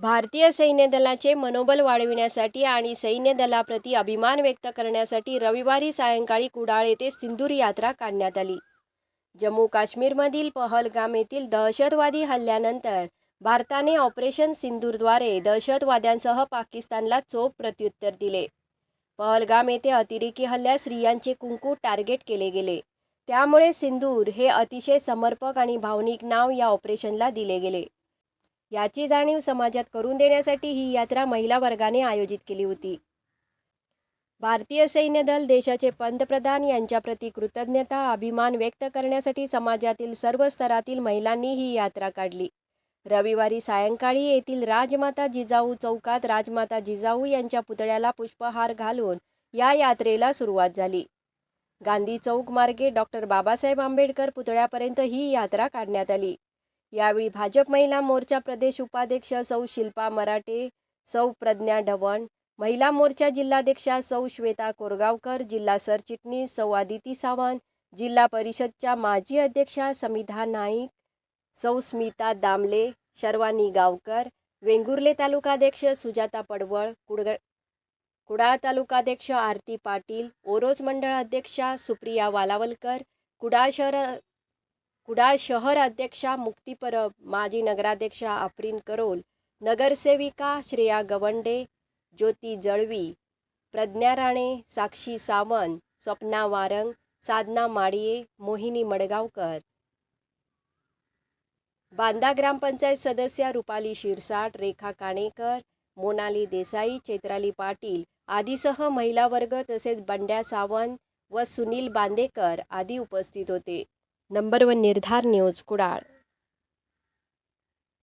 भारतीय सैन्य दलाचे मनोबल वाढविण्यासाठी आणि सैन्य दलाप्रती अभिमान व्यक्त करण्यासाठी रविवारी सायंकाळी कुडाळ येथे सिंदूर यात्रा काढण्यात आली. जम्मू काश्मीरमधील पहलगाम येथील दहशतवादी हल्ल्यानंतर भारताने ऑपरेशन सिंदूरद्वारे दहशतवाद्यांसह पाकिस्तानला चोख प्रत्युत्तर दिले. पहलगाम येथे अतिरेकी हल्ल्यात स्त्रियांचे कुंकू टार्गेट केले गेले. त्यामुळे सिंदूर हे अतिशय समर्पक आणि भावनिक नाव या ऑपरेशनला दिले गेले. याची जाणीव समाजात करून देण्यासाठी ही यात्रा महिला वर्गाने आयोजित केली होती. भारतीय सैन्य दल देशाचे पंतप्रधान यांच्याप्रती कृतज्ञता अभिमान व्यक्त करण्यासाठी समाजातील सर्व स्तरातील महिलांनी ही यात्रा काढली. रविवारी सायंकाळी येथील राजमाता जिजाऊ चौकात राजमाता जिजाऊ यांच्या पुतळ्याला पुष्पहार घालून या यात्रेला सुरुवात झाली. गांधी चौक मार्गे डॉक्टर बाबासाहेब आंबेडकर पुतळ्यापर्यंत ही यात्रा काढण्यात आली. यावेळी भाजप महिला मोर्चा प्रदेश उपाध्यक्ष सौ शिल्पा मराठे सौ प्रज्ञा ढवण महिला मोर्चा जिल्हाध्यक्षा सौ श्वेता कोरगावकर जिल्हा सरचिटणीस सौ आदिती सावंत जिल्हा परिषदच्या माजी अध्यक्षा समिधा नाईक सौ स्मिता दामले शर्वानी गावकर वेंगुर्ले तालुकाध्यक्ष सुजाता पडवळ कुडग कुडाळ तालुकाध्यक्ष आरती पाटील ओरोज मंडळ अध्यक्षा सुप्रिया वालावलकर कुडाळ शहर कुडाळ शहर अध्यक्षा मुक्ती परब माजी नगराध्यक्षा आफ्रिन करोल नगरसेविका श्रेया गवंडे ज्योती जळवी प्रज्ञा राणे साक्षी सावंत स्वप्ना वारंग साधना माडिये मोहिनी मडगावकर. बांदा ग्रामपंचायत सदस्या रुपाली शिरसाट रेखा काणेकर मोनाली देसाई चैत्राली पाटील आदीसह महिला वर्ग तसेच बंड्या सावंत व सुनील बांदेकर आदी उपस्थित होते. Number one Nirdhar news Kudal